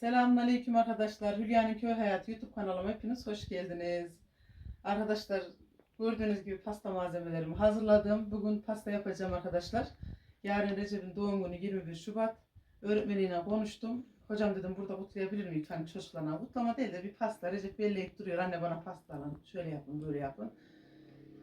Selamünaleyküm arkadaşlar. Hülya'nın Köy Hayatı YouTube kanalıma hepiniz hoş geldiniz. Arkadaşlar gördüğünüz gibi pasta malzemelerimi hazırladım. Bugün pasta yapacağım arkadaşlar. Yarın Recep'in doğum günü 21 Şubat. Öğretmeniyle konuştum. Hocam dedim burada kutlayabilir miyim? Hani çocuklarına kutlama değil de bir pasta. Recep belleyip duruyor. Anne bana pasta alın. Şöyle yapın böyle yapın.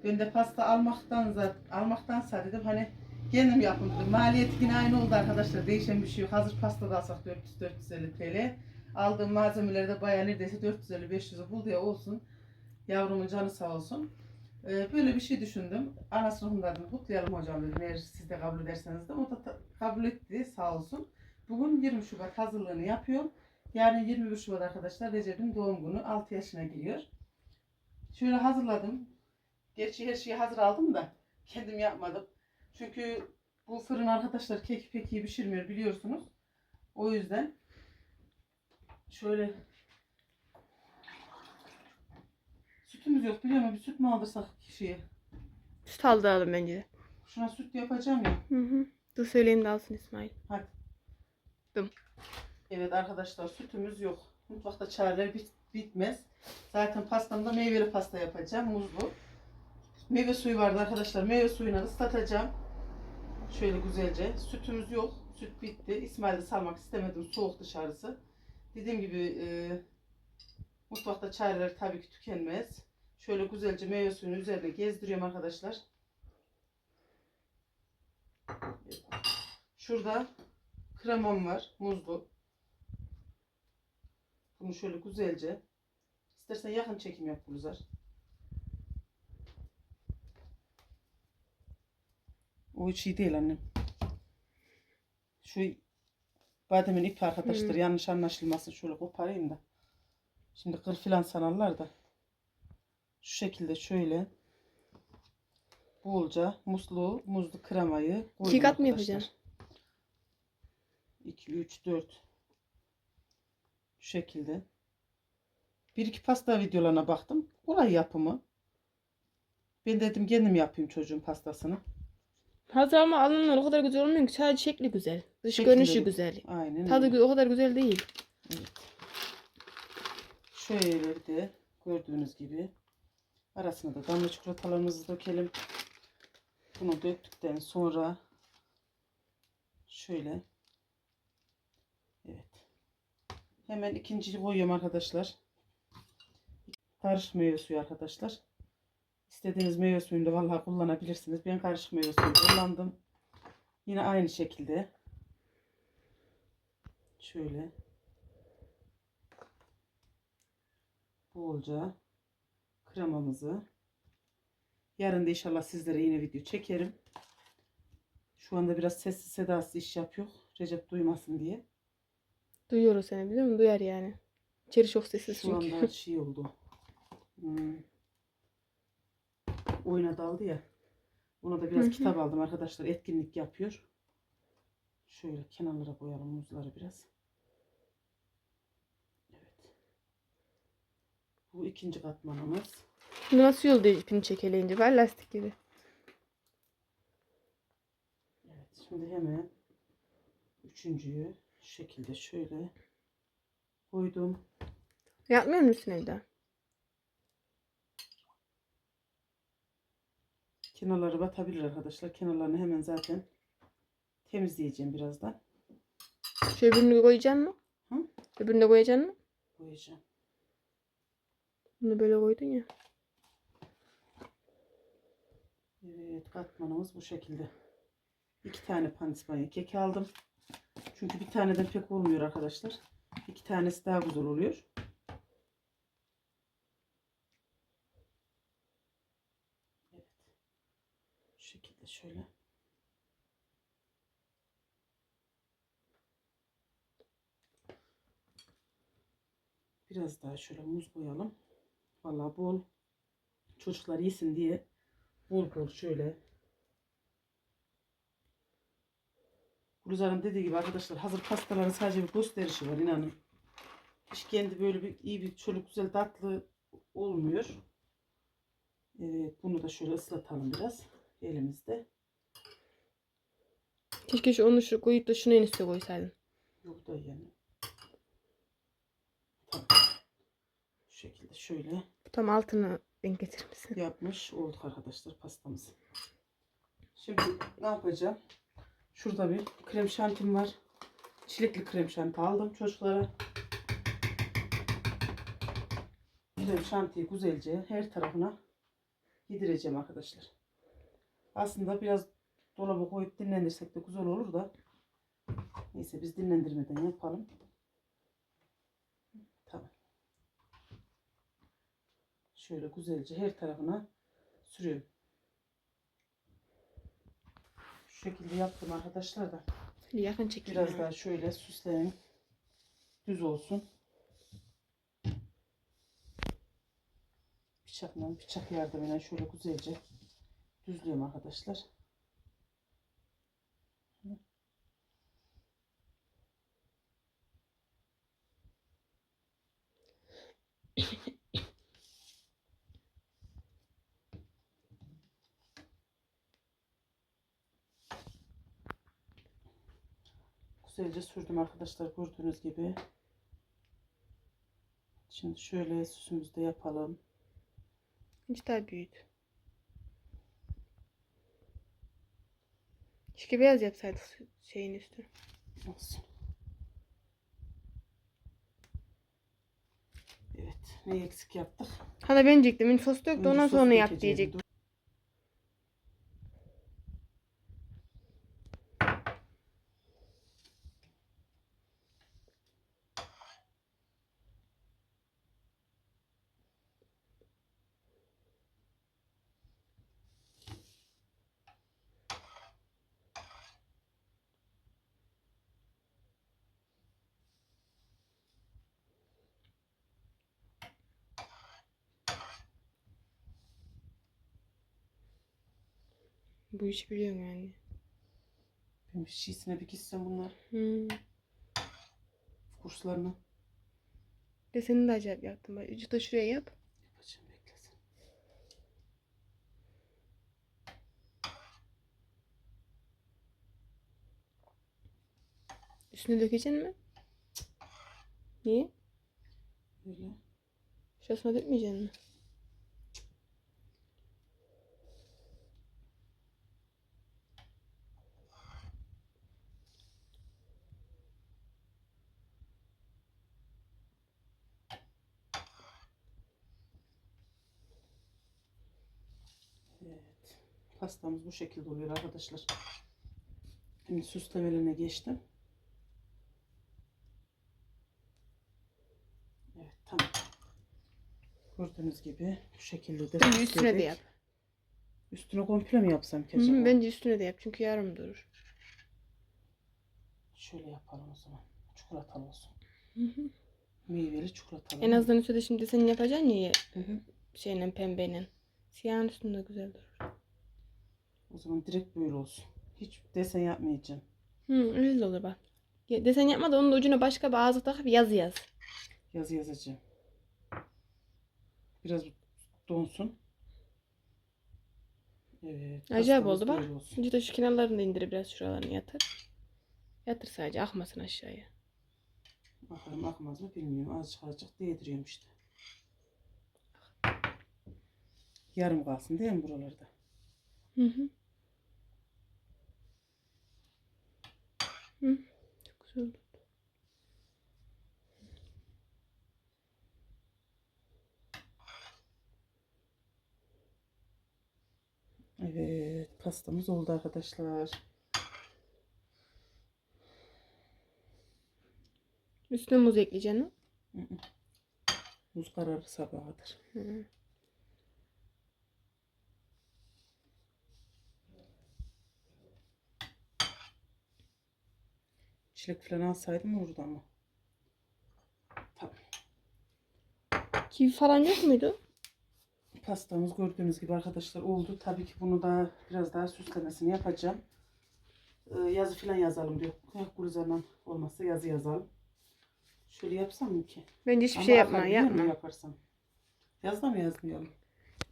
Ben de pasta almaktan almaktansa dedim hani kendim yapın dedim. Maliyeti yine aynı oldu arkadaşlar. Değişen bir şey yok. Hazır pasta da alsak 400-450 TL. Aldığım malzemeleri de bayağı neredeyse 450-500'ü buldu ya olsun. Yavrumun canı sağ olsun. Ee, böyle bir şey düşündüm. Ana sınıfında dedim kutlayalım hocam dedim. Eğer siz de kabul ederseniz de. O da kabul etti sağ olsun. Bugün 20 Şubat hazırlığını yapıyor. Yarın 21 Şubat arkadaşlar Recep'in doğum günü 6 yaşına giriyor. Şöyle hazırladım. Gerçi her şeyi hazır aldım da kendim yapmadım. Çünkü bu fırın arkadaşlar keki pek iyi pişirmiyor biliyorsunuz. O yüzden şöyle sütümüz yok biliyor musun? Bir süt mü aldırsak kişiye? Süt aldıralım bence de. Şuna süt yapacağım ya. Hı hı. Dur söyleyeyim de alsın İsmail. Evet arkadaşlar sütümüz yok. Mutfakta çareler bit bitmez. Zaten pastamda meyveli pasta yapacağım. Muzlu. Meyve suyu vardı arkadaşlar. Meyve suyunu ıslatacağım. Şöyle güzelce. Sütümüz yok. Süt bitti. İsmail'i salmak istemedim. Soğuk dışarısı. Dediğim gibi e, mutfakta çareler tabii ki tükenmez. Şöyle güzelce meyve suyunu üzerine gezdiriyorum arkadaşlar. Şurada kremam var. Muzlu. Bunu şöyle güzelce. İstersen yakın çekim yap Gülizar. O hiç iyi değil annem. Şu bademin ipi arkadaşlar Hı. yanlış anlaşılmasın şöyle koparayım da. Şimdi kır filan sanarlar da. Şu şekilde şöyle. Bolca muslu, muzlu kremayı koydum İki kat mı yapacaksın? 2, 3, 4. Şu şekilde. Bir iki pasta videolarına baktım. Kolay yapımı. Ben dedim kendim yapayım çocuğun pastasını. Hazır ama alınlar o kadar güzel olmuyor ki. Sadece şekli güzel. Dış Şekli görünüşü öyle. güzel. Aynen Tadı öyle. gü- o kadar güzel değil. Şöyle de gördüğünüz gibi arasına da damla çikolatalarımızı dökelim. Bunu döktükten sonra şöyle evet hemen ikinciyi koyuyorum arkadaşlar. Karışık meyve suyu arkadaşlar. İstediğiniz meyve suyunu da vallahi kullanabilirsiniz. Ben karışık meyve suyu kullandım. Yine aynı şekilde şöyle bolca kremamızı. Yarın da inşallah sizlere yine video çekerim. Şu anda biraz sessiz sedasız iş yapıyor. Recep duymasın diye. Duyuyor seni biliyor musun? Duyar yani. İçeri çok sessiz Şu çünkü. anda şey oldu. Hmm. Oyuna daldı ya. Ona da biraz Hı hı. kitap aldım arkadaşlar. Etkinlik yapıyor. Şöyle kenarlara koyalım muzları biraz. Evet. Bu ikinci katmanımız. Bu nasıl yolda ipini çekeleyince? Var lastik gibi. Evet, şimdi hemen üçüncüyü şu şekilde şöyle koydum. Yapmıyor musun evde? Kenarları batabilir arkadaşlar. Kenarlarını hemen zaten temizleyeceğim birazdan. Şu öbürünü koyacaksın mı? Hı? Öbürünü de koyacaksın mı? Koyacağım. Bunu böyle koydun ya. Evet, katmanımız bu şekilde. İki tane pandispanya kek aldım. Çünkü bir taneden pek olmuyor arkadaşlar. İki tanesi daha güzel oluyor. Evet. Şekilde şöyle. Biraz daha şöyle muz koyalım. Vallahi bol çocuklar yesin diye bol bol şöyle. Gülizar'ın dediği gibi arkadaşlar hazır pastaların sadece bir gösterişi var inanın. Hiç kendi böyle bir iyi bir çoluk güzel tatlı olmuyor. Evet bunu da şöyle ıslatalım biraz elimizde. Keşke şu onu şu koyup da şunu en üstüne koysaydın. Yok da yani. şöyle Tam altını denk getirmişsin. yapmış olduk arkadaşlar pastamızı. Şimdi ne yapacağım? Şurada bir krem şantim var. Çilekli krem şanti aldım çocuklara. Krem şantiyi güzelce her tarafına yedireceğim arkadaşlar. Aslında biraz dolaba koyup dinlendirsek de güzel olur da. Neyse biz dinlendirmeden yapalım. Tamam. Şöyle güzelce her tarafına sürüyorum. Şu şekilde yaptım arkadaşlar da. Yakın çekin. Biraz daha şöyle süsleyin. Düz olsun. Bıçakla, bıçak yardımıyla şöyle güzelce düzlüyorum arkadaşlar. Güzelce sürdüm arkadaşlar gördüğünüz gibi. Şimdi şöyle süsümüzü de yapalım. Hiç daha büyüdü. Keşke beyaz yapsaydık şeyin üstü. Olsun. Evet. Ne eksik yaptık? Hala ben diyecektim. Benim sos ondan Önce sos sonra yap diyecektim. Bu işi biliyorum yani. Ben bir şişesine bir gitsem bunlar Hmm. kurslarına Deseni de acayip yaptım. Bak, Ucu da şuraya yap. yapacağım beklesin. Üstüne dökeceksin mi? Niye? Böyle. Şurasına dökmeyeceksin mi? Evet. Pastamız bu şekilde oluyor arkadaşlar. Şimdi süslemelerine geçtim. Evet tamam. Gördüğünüz gibi bu şekilde de Bence üstüne de yap. Üstüne komple mi yapsam ki acaba? hı, bence üstüne de yap. Çünkü yarım durur. Şöyle yapalım o zaman. Çikolatalı olsun. Hı hı. Meyveli çikolatalı. En azından üstüne şimdi sen yapacaksın ya Hı hı. şeyle pembeyle. Siyahın üstünde güzel durur. O zaman direkt böyle olsun. Hiç desen yapmayacağım. Hı, öyle de olur bak. Ya, desen yapma da onun da ucuna başka bir ağzı takıp yazı yaz. Yazı yazacağım. Biraz donsun. Evet. Acayip oldu bak. Ucu da şu kenarlarını indir biraz şuralarını yatır. Yatır sadece akmasın aşağıya. Bakalım akmaz mı bilmiyorum. Azıcık azıcık değdiriyorum işte. Yarım kalsın değil mi buralarda? Hı hı. Hı. Çok güzel oldu. Evet. Pastamız oldu arkadaşlar. Üstüne muz hı. Muz kararı sabahıdır. Hı. Çilek falan alsaydım orada ama. Tamam. Kivi falan yok muydu? Pastamız gördüğünüz gibi arkadaşlar oldu. Tabii ki bunu da biraz daha süslemesini yapacağım. Ee, yazı falan yazalım diyor. Kuru zaman olmazsa yazı yazalım. Şöyle yapsam mı ki? Bence hiçbir Ama şey yapma. akar biliyor musun Yapma. Yaparsam. Yazda mı yazmayalım?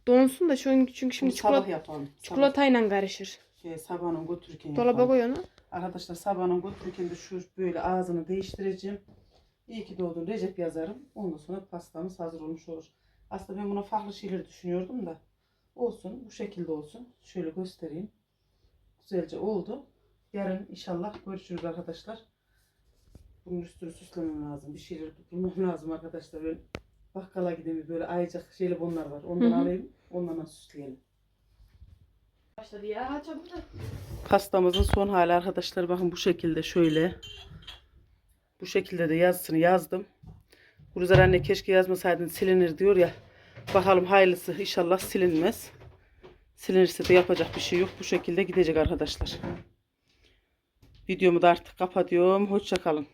Donsun da şu çünkü şimdi sabah çikolata, yapalım. çikolatayla karışır. Şey, sabahın götürürken Dolaba yapalım. koy onu. Arkadaşlar sabahın götürürken de şu böyle ağzını değiştireceğim. İyi ki doğdun Recep yazarım. Ondan sonra pastamız hazır olmuş olur. Aslında ben buna farklı şeyler düşünüyordum da. Olsun bu şekilde olsun. Şöyle göstereyim. Güzelce oldu. Yarın inşallah görüşürüz arkadaşlar. Bunun üstünü süslemem lazım. Bir şeyler bulmam lazım arkadaşlar. Ben bakkala gideyim böyle ayıcak jelibonlar var. Ondan Hı hı. alayım. Ondan süsleyelim. Başladı ya çabuk da. Pastamızın son hali arkadaşlar. Bakın bu şekilde şöyle. Bu şekilde de yazısını yazdım. Gülizar anne keşke yazmasaydın silinir diyor ya. Bakalım hayırlısı inşallah silinmez. Silinirse de yapacak bir şey yok. Bu şekilde gidecek arkadaşlar. Videomu da artık kapatıyorum. Hoşça kalın.